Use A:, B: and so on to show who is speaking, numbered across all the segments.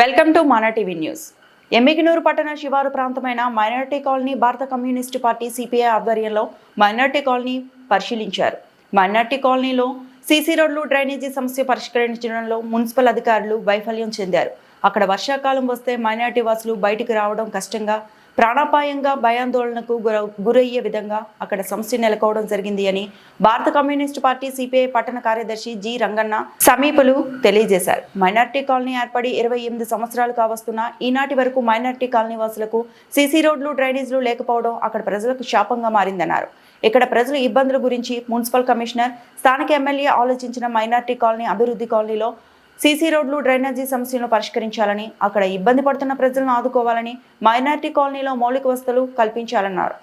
A: Welcome to Mana TV news Emmiganur పట్టణ శివారు ప్రాంతమైన మైనార్టీ కాలనీ భారత కమ్యూనిస్టు పార్టీ సిపిఐ ఆధ్వర్యంలో మైనార్టీ కాలనీ పరిశీలించారు. మైనార్టీ కాలనీలో సీసీ రోడ్లు డ్రైనేజీ సమస్య పరిష్కరించడంలో మున్సిపల్ అధికారులు వైఫల్యం చెందారు. అక్కడ వర్షాకాలం వస్తే మైనార్టీ వాసులు బయటికి రావడం కష్టంగా ప్రాణాపాయంగా భయాందోళనకు గుర- గురయ్యే విధంగా అక్కడ సమస్య నెలకోవడం జరిగింది అని భారత కమ్యూనిస్టు పార్టీ సిపిఐ పట్టణ కార్యదర్శి జి రంగన్న సమీపలు తెలియజేశారు. మైనార్టీ కాలనీ ఏర్పడి ఇరవై ఎనిమిది సంవత్సరాలు కావస్తున్నా ఈనాటి వరకు మైనార్టీ కాలనీ వాసులకు సీసీ రోడ్లు డ్రైనేజీలు లేకపోవడం అక్కడ ప్రజలకు శాపంగా మారిందన్నారు. ఇక్కడ ప్రజల ఇబ్బందుల గురించి మున్సిపల్ కమిషనర్ స్థానిక ఎమ్మెల్యే ఆలోచించిన మైనార్టీ కాలనీ అభివృద్ధి కాలనీలో సీసీ రోడ్లు డ్రైనేజీ సమస్యలను పరిష్కరించాలని అక్కడ ఇబ్బంది పడుతున్న ప్రజలను ఆదుకోవాలని మైనార్టీ కాలనీలో మౌలిక వసతులు కల్పించాలన్నారు.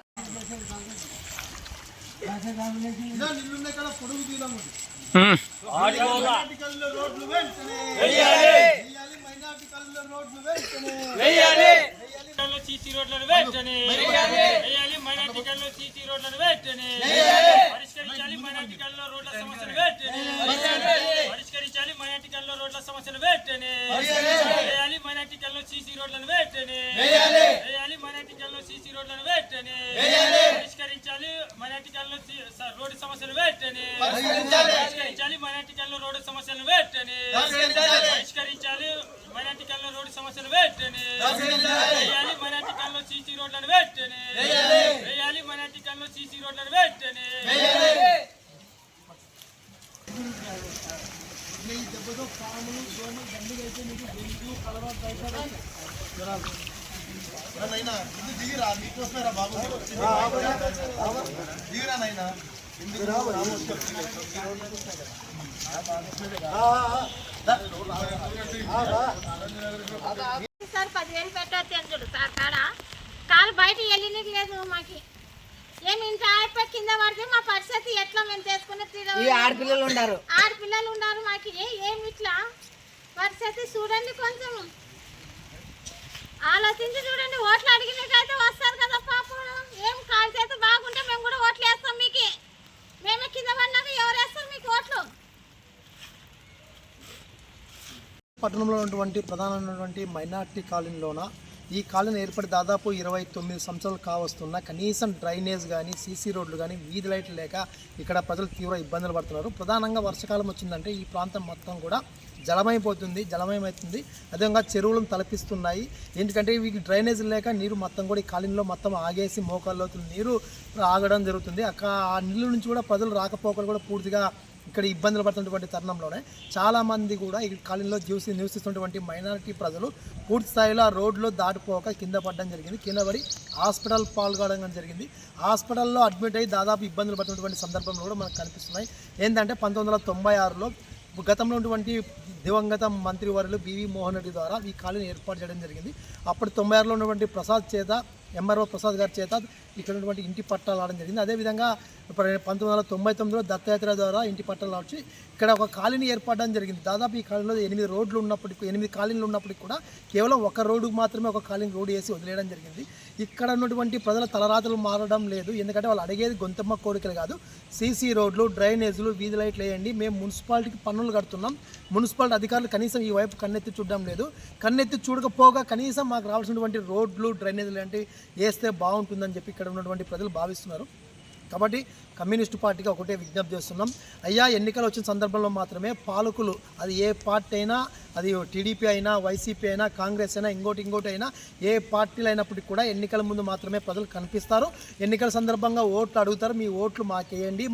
B: సీసీ రోడ్లను వెంటనే వేయాలి రోడ్లను వెంటనే పరిష్కరించాలి మైనార్టీకల్లో రోడ్ల సమస్యలు వెంటనే పరిష్కరించాలి మైనార్టీకల్లో రోడ్ల సమస్యలు వెంటనే వేయాలి మైనార్టీకల్లో సీసీ రోడ్లను వెంటనే వేయాలి మైనార్టీకల్లో సీసీ రోడ్లను వెంటనే పరిష్కరించాలి. మైనార్టీకల్లో రోడ్డు సమస్యలు వెంటనే పరిష్కరించాలి. మైనార్టీకల్లో రోడ్డు సమస్యలు వెంటనే పరిష్కరించాలి. మైనార్టీకల్లో రోడ్డు సమస్యలు వెంటనే వేయాలి మైనార్టీకల్లో సీసీ రోడ్లను వెంటనే వేయాలి మైనార్టీకల్లో సీసీ రోడ్లను వెంటనే
C: నైనా ఇది దిగిరా నీకోసమేరా బాబు. దిగిరా నైనా ఎందుకు
D: సార్ పదివేలు పెట్టవచ్చు అని చూడు సార్ కాడ? కాలు బయట వెళ్ళినది లేదు మాకి. ఏమి ఇంత అయిపోయి కింద పడితే మా పరిస్థితి ఎట్లా మేము చేసుకుని
E: ఈ ఆడపిల్లలు ఉన్నారు.
D: ఆడపిల్లలు ఉన్నారు మాకి. ఏమి ఇట్లా? పరిస్థితి చూడండి కొంచెం. ఆలోచించి చూడండి ఓట్లు అడిగినట్టయితే వస్తారు కదా పాపం. ఏం కాలు బాగుంటే మేము కూడా ఓట్లు వేస్తాం మీకు. మేమే కింద పడినాక ఎవరు వేస్తారు మీకు ఓట్లు?
C: పట్టణంలో ఉన్నటువంటి ప్రధానమైనటువంటి మైనార్టీ కాలనీలోన ఈ కాలనీ ఏర్పడి దాదాపు ఇరవై తొమ్మిది సంవత్సరాలు కావస్తున్న కనీసం డ్రైనేజ్ కానీ సీసీ రోడ్లు కానీ వీధి లైట్లు లేక ఇక్కడ ప్రజలు తీవ్ర ఇబ్బందులు పడుతున్నారు. ప్రధానంగా వర్షాకాలం వచ్చిందంటే ఈ ప్రాంతం మొత్తం కూడా జలమైపోతుంది జలమయమవుతుంది అదేవిధంగా చెరువులను తలపిస్తున్నాయి. ఎందుకంటే వీటికి డ్రైనేజ్ లేక నీరు మొత్తం కూడా ఈ కాలనీలో మొత్తం ఆగేసి మోకాల్లో నీరు ఆగడం జరుగుతుంది. అక్కడ ఆ నీళ్ళ నుంచి కూడా ప్రజలు రాకపోకలు కూడా పూర్తిగా ఇక్కడ ఇబ్బందులు పడుతున్నటువంటి తరుణంలోనే చాలామంది కూడా ఈ కాలనీలో జీవసి నివసిస్తున్నటువంటి మైనారిటీ ప్రజలు పూర్తి స్థాయిలో ఆ రోడ్లో దాటిపోక కింద పడడం జరిగింది. కింద పడి హాస్పిటల్ పాల్గొనడం జరిగింది. హాస్పిటల్లో అడ్మిట్ అయ్యి దాదాపు ఇబ్బందులు పడుతున్నటువంటి సందర్భంలో కూడా మనకు కనిపిస్తున్నాయి. ఏంటంటే పంతొమ్మిది వందల తొంభై ఆరులో గతంలో ఉన్నటువంటి దివంగత మంత్రివర్యులు బివి మోహన్ రెడ్డి ద్వారా ఈ కాలనీ ఏర్పాటు చేయడం జరిగింది. అప్పుడు తొంభై ఆరులో ఉన్నటువంటి ప్రసాద్ చేత ఎంఆర్ఓ ప్రసాద్ గారి చేత ఇక్కడ ఉన్నటువంటి ఇంటి పట్టాలు రావడం జరిగింది. అదేవిధంగా ఇప్పుడు పంతొమ్మిది వందల తొంభై తొమ్మిదిలో దత్తయాత్ర ద్వారా ఇంటి పట్టాలు వచ్చి ఇక్కడ ఒక కాలనీ ఏర్పడడం జరిగింది. దాదాపు ఈ కాలనీలో ఎనిమిది రోడ్లు ఉన్నప్పటికీ ఎనిమిది కాలనీలు ఉన్నప్పటికీ కూడా కేవలం ఒక రోడ్డు మాత్రమే ఒక కాలనీ రోడ్డు వేసి వదిలేయడం జరిగింది. ఇక్కడ ఉన్నటువంటి ప్రజల తలరాతలు మారడం లేదు. ఎందుకంటే వాళ్ళు అడిగేది గొంతమ్మ కోరికలు కాదు. సీసీ రోడ్లు డ్రైనేజీలు వీధి లైట్లు వేయండి. మేము మున్సిపాలిటీకి పన్నులు కడుతున్నాం. మున్సిపాలిటీ అధికారులు కనీసం ఈ వైపు కన్నెత్తి చూడడం లేదు. కన్నెత్తి చూడకపోగా కనీసం మాకు రావాల్సినటువంటి రోడ్లు డ్రైనేజీలు లాంటివి వేస్తే బాగుంటుందని చెప్పి ఇక్కడ ఉన్నటువంటి ప్రజలు భావిస్తున్నారు. కాబట్టి కమ్యూనిస్టు పార్టీకి ఒకటే విజ్ఞప్తి చేస్తున్నాం. అయ్యా ఎన్నికలు వచ్చిన సందర్భంలో మాత్రమే పాలకులు అది ఏ పార్టీ అయినా అది టీడీపీ అయినా వైసీపీ అయినా కాంగ్రెస్ అయినా ఇంకోటి ఇంకోటి అయినా ఏ పార్టీలు అయినప్పటికీ కూడా ఎన్నికల ముందు మాత్రమే ప్రజలు కనిపిస్తారు. ఎన్నికల సందర్భంగా ఓట్లు అడుగుతారు. మీ ఓట్లు మాకేయండి.